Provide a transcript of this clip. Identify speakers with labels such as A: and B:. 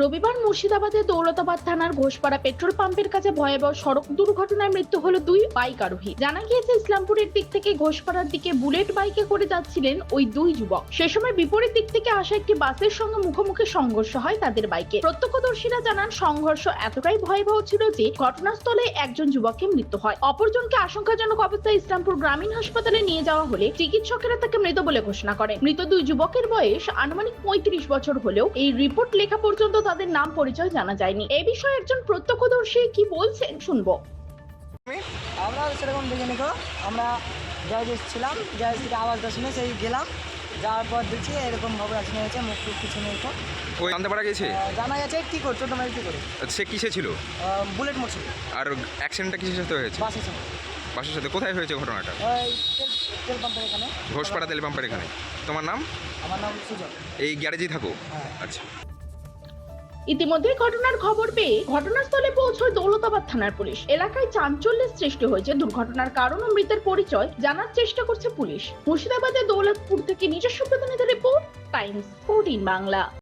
A: রবিবার মুর্শিদাবাদের দৌলতাবাদ থানার ঘোষপাড়া পেট্রোল পাম্পের কাছে ভয়াবহ সড়ক দুর্ঘটনায় মৃত্যু হলো দুই বাইক আরোহী। জানা গিয়েছে, ইসলামপুরের দিক থেকে ঘোষপাড়ার দিকে বুলেট বাইকে করে যাচ্ছিলেন ওই দুই যুবক। সে সময় বিপরীত দিক থেকে আসা একটি বাসের সঙ্গে মুখোমুখি সংঘর্ষ হয় তাদের বাইকে। প্রত্যক্ষদর্শীরা জানান, সংঘর্ষ এতটাই ভয়াবহ ছিল যে ঘটনাস্থলে একজন যুবকের মৃত্যু হয়। অপরজনকে আশঙ্কাজনক অবস্থায় ইসলামপুর গ্রামীণ হাসপাতালে নিয়ে যাওয়া হলে চিকিৎসকেরা তাকে মৃত বলে ঘোষণা করেন। মৃত দুই যুবকের বয়স আনুমানিক পঁয়ত্রিশ বছর হলেও এই রিপোর্ট লেখা পর্যন্ত তাদের নাম পরিচয় জানা যায়নি। এ বিষয়ে একজন প্রত্যক্ষদর্শী কি বলছেন শুনব।
B: আমরা সেরকম দেখে নিকো আমরা জাহাজ ছিলাম জাহাজ থেকে আওয়াজটা শুনে সেই গেলাম। যাওয়ার পর দেখছি এরকম খবর আছে হয়েছে মুখ টুক কিছু নেই তো।
C: ওই জানতে পারা গেছে?
B: জানা গেছে কি করছ তোমার কি করে?
C: সে কিসে ছিল?
B: বুলেট মোটর
C: আর অ্যাক্সিডেন্টটা কিসের সাথে হয়েছে?
B: বাসে ছিল
C: বাসের সাথে কোথায় হয়েছে ঘটনাটা?
B: ওই তেল তেল পাম্পের এখানে।
C: ঘোষপাড়া তেল পাম্পের এখানে। তোমার নাম?
B: আমার নাম সুজন।
C: এই গ্যারেজেই থাকো?
B: হ্যাঁ।
C: আচ্ছা।
A: ইতিমধ্যে ঘটনার খবর পেয়ে ঘটনাস্থলে পৌঁছয় দৌলতাবাদ থানার পুলিশ। এলাকায় চাঞ্চল্যের সৃষ্টি হয়েছে, দুর্ঘটনার কারণ ও মৃতের পরিচয় জানার চেষ্টা করছে পুলিশ। মুর্শিদাবাদের দৌলতপুর থেকে নিজস্ব প্রতিনিধি রিপোর্ট, টাইমস ফোরটিন বাংলা।